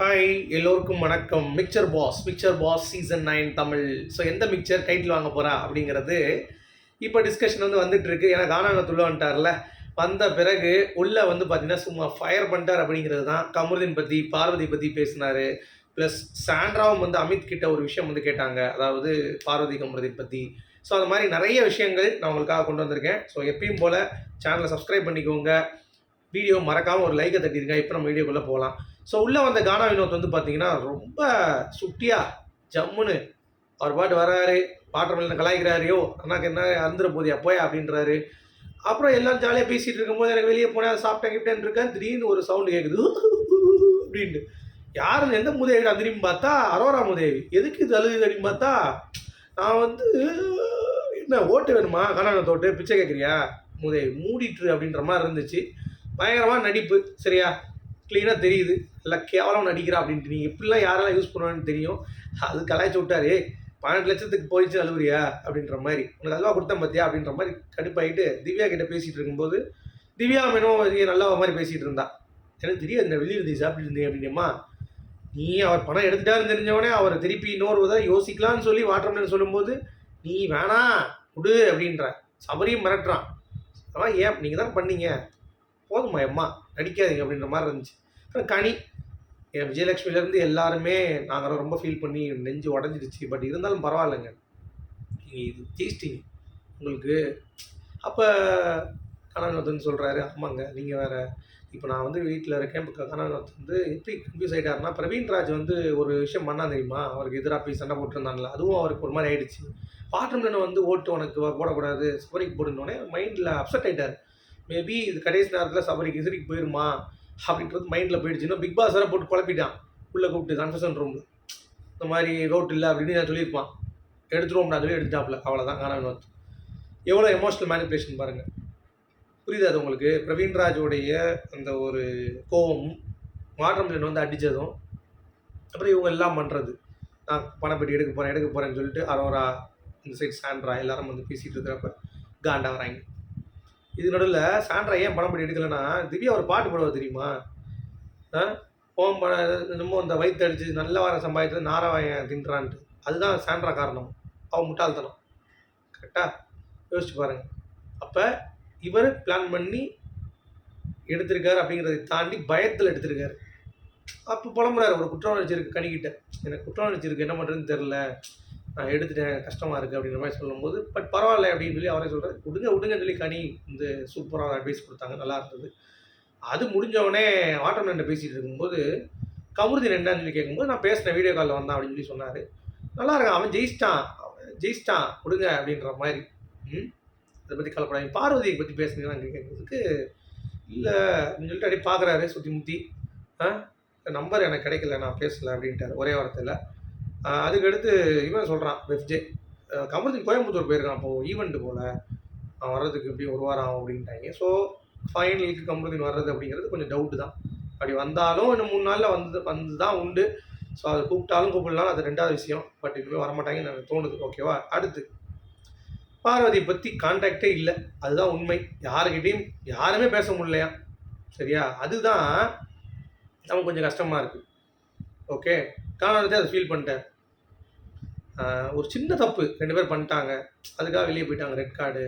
Hi எல்லோருக்கும் வணக்கம். Mixer boss mixer boss season nine Tamil. So எந்த மிக்சர் டைட்டில் வாங்க போகிறா அப்படிங்கிறது இப்போ டிஸ்கஷன் வந்து வந்துட்டு இருக்கு. ஏன்னா கானானத்துள்ள வந்துட்டார்ல. வந்த பிறகு உள்ளே வந்து பார்த்தீங்கன்னா சும்மா ஃபயர் பண்ணிட்டார் அப்படிங்கிறது தான் கமருதீன் பற்றி பார்வதி பற்றி பேசினார். ப்ளஸ் சாண்ட்ராவும் வந்து அமித் கிட்ட ஒரு விஷயம் வந்து கேட்டாங்க. அதாவது பார்வதி கமருதீன் பற்றி ஸோ அது மாதிரி நிறைய விஷயங்கள் நான் உங்களுக்காக கொண்டு வந்திருக்கேன். ஸோ எப்பயும் போல் சேனலை சப்ஸ்கிரைப் பண்ணிக்கோங்க. வீடியோ மறக்காமல் ஒரு லைக்கை தட்டிடுங்க இப்போ நம்ம வீடியோக்குள்ளே போகலாம் ஸோ உள்ளே வந்த கானா வினோத் வந்து பார்த்தீங்கன்னா ரொம்ப சுட்டியாக ஜம்முன்னு. அவர் பாட்டு வராரு பாட்டு மேலே கலாய்க்கிறாரையோ அண்ணாக்கு என்ன அருந்துற போதியா போய் அப்படின்றாரு. அப்புறம் எல்லாரும் ஜாலியாக பேசிகிட்டு இருக்கும்போது எனக்கு வெளியே போனேன் சாப்பிட்டேன் கிட்டேன் இருக்கேன். திடீர்னு ஒரு சவுண்டு கேட்குது அப்படின்ட்டு. யாருன்னு எந்த முதேவி திரும்பி பார்த்தா அரோரா முதேவி. எதுக்கு இது அழுகுது அப்படின்னு பார்த்தா நான் வந்து என்ன ஓட்டு வேணுமா? கண்ணாடி தோட்டு பிச்சை கேட்குறியா முதேவி. மூடிட்டு அப்படின்ற மாதிரி இருந்துச்சு. பயங்கரமாக நடிப்பு சரியா? க்ளீனாக தெரியுது. எல்லாம் கேவலம் நடிக்கிறா அப்படின்ட்டு. நீ எப்படிலாம் யாரெல்லாம் யூஸ் பண்ணுவான்னு தெரியும். அது கலாய்ச்சி விட்டாரு. பன்னெண்டு லட்சத்துக்கு போயிடுச்சு அழுவுறியா? அப்படின்ற மாதிரி. உனக்கு அல்வா கொடுத்தேன் பார்த்தியா அப்படின்ற மாதிரி கடுப்பாயிட்டு திவ்யா கிட்ட பேசிகிட்டு இருக்கும்போது திவ்யா மேனும் நல்லா மாதிரி பேசிகிட்டு இருந்தா. எனக்கு தெரியாது இந்த வெளியிருந்தீங்க சாப்பிட்டு இருந்தீங்க அப்படின்னம்மா. நீ அவர் பணம் எடுத்துட்டாருன்னு தெரிஞ்சவொடனே அவரை திருப்பி இன்னொரு உதவ யோசிக்கலாம்னு சொல்லி வாட்டர்மேன் சொல்லும்போது நீ வேணாம் விடு அப்படின்ற. சபரியும் மிரட்டுறான். அதான் ஏன்? நீங்கள் தான் பண்ணீங்க. போதுமா அம்மா. நடிக்காதீங்க அப்படின்ற மாதிரி இருந்துச்சு. அப்புறம் கனி. என் விஜயலட்சுமிலேருந்து எல்லாருமே நாங்கள் ரொம்ப ஃபீல் பண்ணி நெஞ்சு உடஞ்சிடுச்சு. பட் இருந்தாலும் பரவாயில்லைங்க. நீங்கள் இது ஜெயிச்சிட்டிங்க. உங்களுக்கு அப்போ கனகநாதன் சொல்கிறாரு ஆமாங்க நீங்கள் வேறு இப்போ நான் வந்து வீட்டில் இருக்கேன். இப்போ கனகநாத் வந்து எப்படி கன்ஃபியூஸ் ஆகிட்டாருன்னா பிரவீன்ராஜ் வந்து ஒரு விஷயம் பண்ணா தெரியுமா? அவருக்கு எதிராக போய் சண்டை போட்டுருந்தாங்களா அதுவும் அவருக்கு ஒரு மாதிரி ஆயிடுச்சு. பாட்ரம்லன்னு வந்து ஓட்டு உனக்கு போடக்கூடாது சுவரிக்கு போட்டுனோடனே மைண்டில் அப்செட் ஆகிட்டார் மேபி இது கடைசி நேரத்தில் சபரி கிசரிக்கு போயிருமா? அப்படின்றது மைண்டில் போயிடுச்சுன்னா பிக் பாஸ் வேறு போட்டு குழப்பிட்டான். உள்ளே கூப்பிட்டு கன்ஃபெஷன் ரூமில் இந்த மாதிரி ரோட் இல்லை அப்படின்னு நான் சொல்லியிருப்பான். எடுத்துருவோம் நான் சொல்லி எடுத்துட்டாப்ல அவ்வளோதான் காணா வினோத் எவ்வளோ எமோஷனல் மேனிப்புலேஷன் பாருங்கள் புரியுது அது உங்களுக்கு? பிரவீன்ராஜோடைய அந்த ஒரு கோபம் மாற்றம் வந்து அடித்ததும் அப்புறம் இவங்க எல்லாம் பண்ணுறது நான் பணப்பெட்டி எடுக்க போகிறேன் எடுக்க போகிறேன்னு சொல்லிட்டு அரோரா இந்த சைட் சாண்ட்ரா எல்லாரும் வந்து பேசிகிட்டு இருக்கிறப்ப காண்டா வராங்க. இது நடுவில் சாண்ட்ரா ஏன் படம் பண்ணி எடுக்கலைன்னா திவ்யா ஒரு பாட்டு பாடுவது தெரியுமா? ஆ? ஓம் பண என்னமோ அந்த வயிற்று அடிச்சு நல்ல வர சம்பாதித்தது நாராவாயன் தின்றான்ட்டு. அதுதான் சாண்ட்ரா காரணம். அவன் முட்டாள்தனம். கரெக்டாக யோசிச்சு பாருங்க. அப்போ இவர் பிளான் பண்ணி எடுத்திருக்காரு அப்படிங்கிறதை தாண்டி பயத்தில் எடுத்திருக்காரு. அப்போ புலம்புறாரு. ஒரு குற்ற உணர்ச்சி இருக்குது கணிக்கிட்ட. எனக்கு குற்ற உணர்ச்சி இருக்குது என்ன பண்ணுறதுன்னு தெரில நான் எடுத்துட்டேன் கஷ்டமாக இருக்குது அப்படின்ற மாதிரி சொல்லும்போது பட் பரவாயில்ல அப்படின்னு சொல்லி அவரே சொல்கிறார் விடுங்க விடுங்கன்னு சொல்லி கனி வந்து சூப்பராக அட்வைஸ் கொடுத்தாங்க நல்லா இருந்தது. அது முடிஞ்சவொடனே வாட்டர்மேன் பேசிகிட்டு இருக்கும்போது கமருதீன் என்னன்னு சொல்லி கேட்கும்போது நான் பேசினேன் வீடியோ காலில் வந்தான் அப்படின்னு சொல்லி சொன்னார். நல்லா இருக்கான் அவன் ஜெயிச்சிட்டான் அவன் ஜெயிச்சிட்டான் கொடுங்க அப்படின்ற மாதிரி. ம்? அதை பற்றி கலப்படாங்க பார்வதியை பற்றி பேசுனீங்கன்னா அங்கே கேட்குறதுக்கு இல்லை அப்படின்னு சொல்லிட்டு அப்படியே பார்க்குறாரு சுற்றி முற்றி ஆ? நம்பர் எனக்கு கிடைக்கல நான் பேசலை அப்படின்ட்டார் ஒரே வாரத்தில் அதுக்கடுத்து இவன் சொல்கிறான் வெஃப்ஜே கமருதீன் கோயம்புத்தூர் போயிருக்கான் அப்போது ஈவெண்ட்டு போல். அவன் வர்றதுக்கு எப்படி ஒரு வாரம் ஆகும் அப்படின்ட்டாங்க. ஸோ ஃபைனலுக்கு கமருதீன் வர்றது அப்படிங்கிறது கொஞ்சம் டவுட்டு தான். அப்படி வந்தாலும் இன்னும் மூணு நாளில் வந்து வந்து தான் உண்டு. ஸோ அதை கூப்பிட்டாலும் கூப்பிடலாம் அது ரெண்டாவது விஷயம். பட் இனிமேல் வரமாட்டாங்கன்னு எனக்கு தோணுது. ஓகேவா அடுத்து பார்வதியை பற்றி கான்டாக்டே இல்லை. அதுதான் உண்மை. யாருக்கிட்டையும் யாருமே பேச முடியலையா? சரியா? அதுதான் நமக்கு கொஞ்சம் கஷ்டமாக இருக்குது ஓகே காரணத்தை அதை ஃபீல் பண்ணிட்டேன். ஒரு சின்ன தப்பு ரெண்டு பேர் பண்ணிட்டாங்க. அதுக்காக வெளியே போயிட்டாங்க ரெட் கார்டு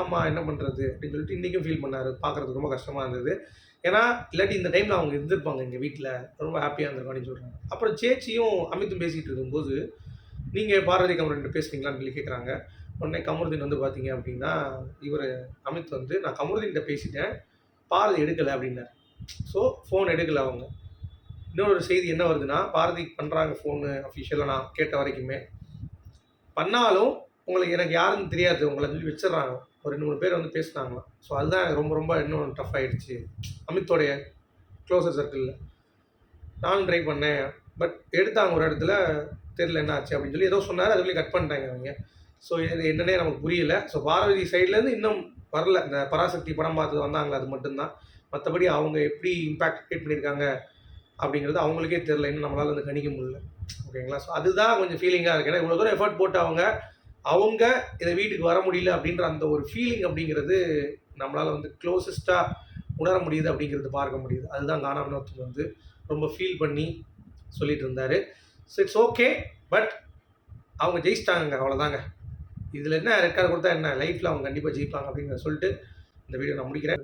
ஆமாம் என்ன பண்ணுறது அப்படின்னு சொல்லிட்டு இன்றைக்கும் ஃபீல் பண்ணார். பார்க்குறதுக்கு ரொம்ப கஷ்டமாக இருந்தது. ஏன்னா இல்லாட்டி இந்த டைமில் அவங்க இருந்திருப்பாங்க எங்கள் வீட்டில் ரொம்ப ஹாப்பியாக இருந்திருக்கான்னு சொல்கிறாங்க அப்புறம் சேச்சியும் அமித்தும் பேசிகிட்டு இருக்கும்போது நீங்கள் பார்வதி கமருதீன் பேசுகிறீங்களான்னு சொல்லி கேட்குறாங்க உடனே கமருதீன் வந்து பார்த்தீங்க அப்படின்னா இவர் அமித் வந்து நான் கமருதீன்கிட்ட பேசிட்டேன். பாரதி எடுக்கலை அப்படின்னார். ஸோ ஃபோன் எடுக்கலை அவங்க. இன்னொரு செய்தி என்ன வருதுன்னா பாரதி பண்ணுறாங்க ஃபோனு அஃபிஷியலாக நான் கேட்ட வரைக்குமே. பண்ணாலும் உங்களுக்கு எனக்கு யாருன்னு தெரியாது. உங்களை சொல்லி வச்சிடுறாங்க. ஒரு ரெண்டு மூணு பேர் வந்து பேசுனாங்களாம். ஸோ அதுதான் எனக்கு ரொம்ப ரொம்ப இன்னும் டஃப் ஆகிடுச்சு அமித்தோடைய க்ளோசர் சர்க்கிளில் நானும் ட்ரை பண்ணேன். பட் எடுத்தாங்க ஒரு இடத்துல தெரில என்ன ஆச்சு அப்படின்னு சொல்லி ஏதோ சொன்னார். அதுக்குள்ளே கட் பண்ணிட்டாங்க அவங்க ஸோ இது என்னன்னே நமக்கு புரியல. ஸோ பாரதி சைட்லேருந்து இன்னும் வரல. இந்த பராசக்தி படம் பார்த்து வந்தாங்களே அது மட்டும்தான். மற்றபடி அவங்க எப்படி இம்பேக்ட் க்ரியேட் பண்ணியிருக்காங்க அப்படிங்கிறது அவங்களுக்கே தெரில இன்னும் நம்மளால் வந்து கணிக்க முடியல. ஓகேங்களா? ஸோ அதுதான் கொஞ்சம் ஃபீலிங்காக இருக்குது ஏன்னா இவ்வளோ தூரம் எஃபர்ட் போட்டு அவங்க அவங்க இதை வீட்டுக்கு வர முடியல அப்படின்ற அந்த ஒரு ஃபீலிங் அப்படிங்கிறது நம்மளால் வந்து க்ளோசஸ்ட்டாக உணர முடியுது அப்படிங்கிறது பார்க்க முடியுது. அதுதான் கானா வினோத்துக்கு வந்து ரொம்ப ஃபீல் பண்ணி சொல்லிட்டு இருந்தார். ஸோ இட்ஸ் ஓகே பட் அவங்க ஜெயிச்சிட்டாங்க அவ்வளோதாங்க இதில் என்ன ரெக்கார்டு கொடுத்தா என்ன? லைஃப்பில் அவங்க கண்டிப்பாக ஜெயிப்பாங்க அப்படின்னு சொல்லிட்டு இந்த வீடியோ நான் முடிக்கிறேன்.